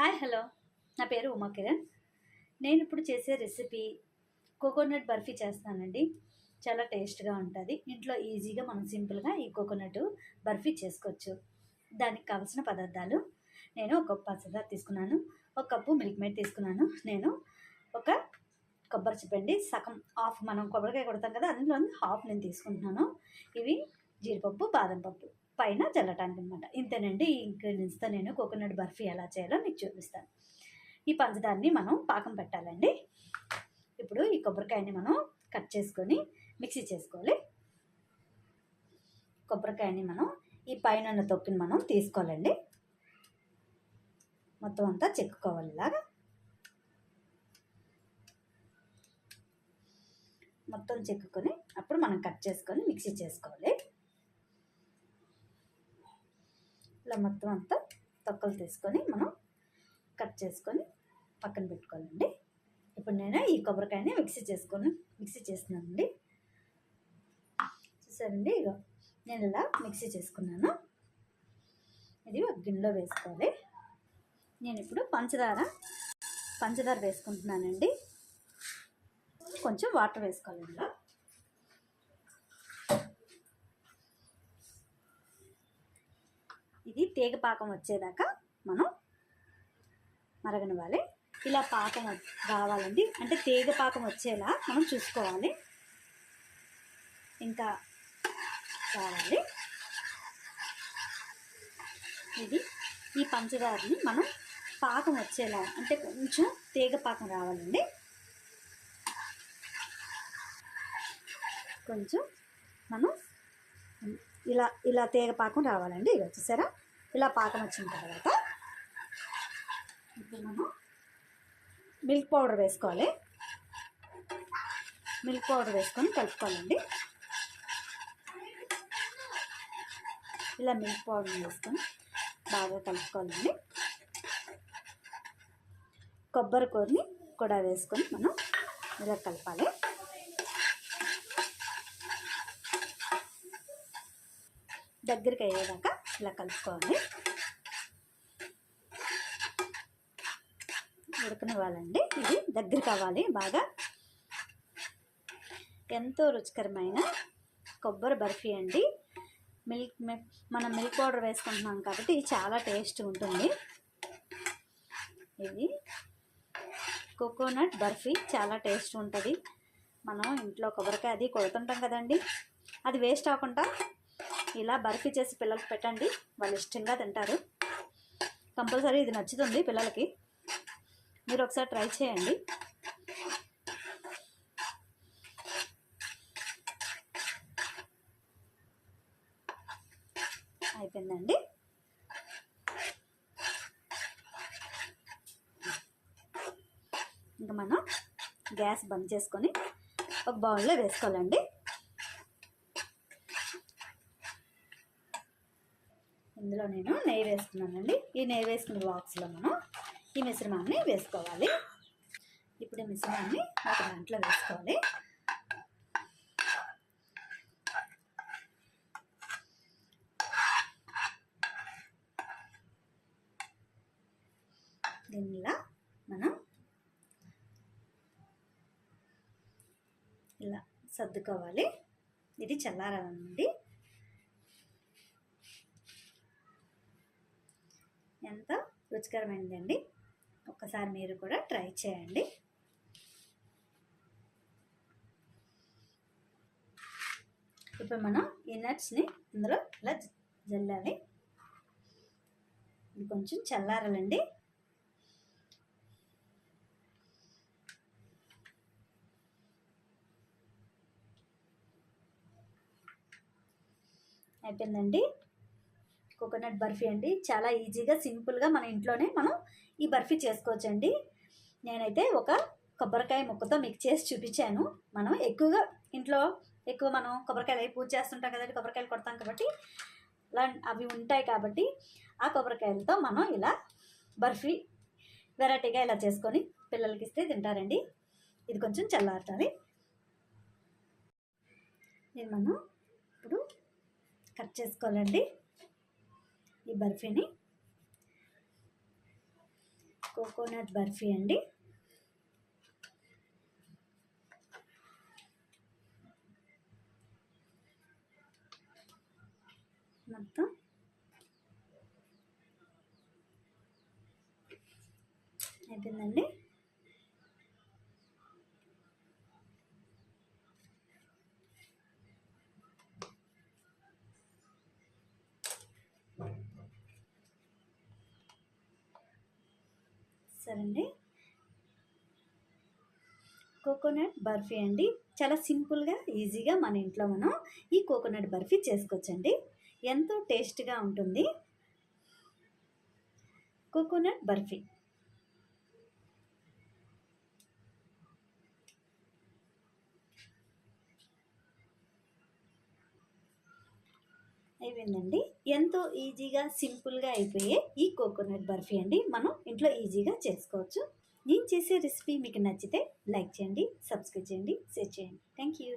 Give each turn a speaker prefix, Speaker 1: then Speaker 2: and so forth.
Speaker 1: Hi hello. నా పేరు ఉమా కిరణ్ నేను ఇప్పుడు చేసే రెసిపీ కోకోనట్ బర్ఫీ చేస్తానండి. చాలా టేస్ట్గా ఉంటుంది. ఇంట్లో ఈజీగా మనం సింపుల్గా ఈ కోకోనట్ బర్ఫీ చేసుకోవచ్చు. దానికి కావాల్సిన పదార్థాలు. నేను ఒక కప్పు పంచదార తీసుకున్నాను. ఒక కప్పు మిల్క్ మేడ్ తీసుకున్నాను. నేను ఒక కొబ్బరి చెప్పండి. సగం హాఫ్ మనం కొబ్బరికాయ కొడతాం కదా అందులో హాఫ్ నేను తీసుకుంటున్నాను. ఇవి జీడిపప్పు బాదం పప్పు. పైన చల్లటానికి అనమాట ఇంతేనండి ఈ ఇంగ్రీడియంట్స్తో నేను కోకోనట్ బర్ఫీ ఎలా చేయాలో మీకు చూపిస్తాను. ఈ పంచదారని మనం పాకం పెట్టాలండి. ఇప్పుడు ఈ కొబ్బరికాయని మనం కట్ చేసుకొని మిక్సీ చేసుకోవాలి. కొబ్బరికాయని మనం ఈ పైన ఉన్న తొక్కిని మనం తీసుకోవాలండి. మొత్తం అంతా చెక్కుకోవాలి ఇలాగా. మొత్తం చెక్కుకొని అప్పుడు మనం కట్ చేసుకొని మిక్సీ చేసుకోవాలి ఇలా మొత్తం అంతా తొక్కలు తీసుకొని మనం కట్ చేసుకొని పక్కన పెట్టుకోవాలండి. ఇప్పుడు నేను ఈ కొబ్బరికాయని మిక్సీ చేసుకొని మిక్సీ చేస్తున్నానండి. చూసారండి? ఇగో నేను ఇలా మిక్సీ చేసుకున్నాను. ఇది ఒక గిన్నెలో వేసుకోవాలి. నేను ఇప్పుడు పంచదార పంచదార వేసుకుంటున్నానండి. కొంచెం వాటర్ వేసుకోవాలి ఇందులో ఇది తీగ పాకం వచ్చేదాకా మనం మరగనివ్వాలి. ఇలా పాకం రావాలండి అంటే తీగ పాకం వచ్చేలా మనం చూసుకోవాలి. ఇంకా రావాలి ఇది ఈ పంచదారని మనం పాకం వచ్చేలా అంటే కొంచెం తీగ పాకం రావాలండి. కొంచెం మనం ఇలా ఇలా తీగ పాకం రావాలండి. ఇది వచ్చేసారా ఇలా పాకం వచ్చిన తర్వాత ఇప్పుడు మనం మిల్క్ పౌడర్ వేసుకోవాలి. మిల్క్ పౌడర్ వేసుకొని కలుపుకోవాలండి. ఇలా మిల్క్ పౌడర్ వేసుకొని బాగా కలుపుకోవాలండి. కొబ్బరి కూరని కూడా వేసుకొని మనం ఇలా కలపాలి. దగ్గరికి అయ్యేదాకా ఇలా కలుపుకోవాలి. ఉడకనివ్వాలండి. ఇది దగ్గర కావాలి బాగా. ఎంతో రుచికరమైన కొబ్బరి బర్ఫీ అండి. మిల్క్ మనం మిల్క్ పౌడర్ వేసుకుంటున్నాం కాబట్టి చాలా టేస్ట్ ఉంటుంది. ఇది కోకోనట్ బర్ఫీ చాలా టేస్ట్ ఉంటుంది. మనం ఇంట్లో కొబ్బరికాయ అది కొడుతుంటాం కదండి. అది వేస్ట్ అవ్వకుండా ఇలా బర్ఫీ చేసి పిల్లలకి పెట్టండి. వాళ్ళు ఇష్టంగా తింటారు. కంపల్సరీ ఇది నచ్చుతుంది పిల్లలకి. మీరు ఒకసారి ట్రై చేయండి. అయిపోయిందండి. ఇంకా మనం గ్యాస్ బంద్ చేసుకొని ఒక బౌల్లో వేసుకోవాలండి. ఇందులో నేను నెయ్యి వేసుకున్నానండి ఈ నెయ్యి వేసుకున్న బాక్స్లో మనం ఈ మిశ్రమాన్ని వేసుకోవాలి. ఇప్పుడు ఈ మిశ్రమాన్ని ఒక దాంట్లో వేసుకోవాలి. దీనిలా మనం ఇలా సర్దుకోవాలి. ఇది చల్లారాలండి ఎంత రుచికరమైనదండి. ఒక్కసారి మీరు కూడా ట్రై చేయండి. ఇప్పుడు మనం ఈ నట్స్ని ఇందులో ఇలా జల్లాలి. ఇది కొంచెం చల్లారాలండి. అయిపోయిందండి. కోకోనట్ బర్ఫీ అండి. చాలా ఈజీగా సింపుల్గా మన ఇంట్లోనే మనం ఈ బర్ఫీ చేసుకోవచ్చండి. నేనైతే ఒక కొబ్బరికాయ ముక్కతో మిక్స్ చేసి చూపించాను. మనం ఎక్కువగా ఇంట్లో ఎక్కువ మనం కొబ్బరికాయలు అవి పూజ చేస్తుంటాం కదండి కొబ్బరికాయలు కొడతాం కాబట్టి అలా అవి ఉంటాయి కాబట్టి ఆ కొబ్బరికాయలతో మనం ఇలా బర్ఫీ వెరైటీగా ఇలా చేసుకొని పిల్లలకి ఇస్తే తింటారండి. ఇది కొంచెం చల్లారుతుంది. ఇది మనం ఇప్పుడు కట్ చేసుకోవాలండి. ఈ బర్ఫీని. కోకోనట్ బర్ఫీ అండి. మొత్తం. అయిపోయిందండి. చేస్తారండి. అండి కోకోనట్ బర్ఫీ అండి. చాలా సింపుల్గా ఈజీగా మన ఇంట్లో మనం ఈ కోకోనట్ బర్ఫీ చేసుకోవచ్చండి. ఎంతో టేస్ట్గా ఉంటుంది. కోకోనట్ బర్ఫీ. అయిపోయిందండి ఎంతో ఈజీగా సింపుల్గా అయిపోయే ఈ కోకోనట్ బర్ఫీ అండి. మనం ఇంట్లో ఈజీగా చేసుకోవచ్చు. నేను చేసే రెసిపీ మీకు నచ్చితే లైక్ చేయండి సబ్స్క్రైబ్ చేయండి షేర్ చేయండి. Thank you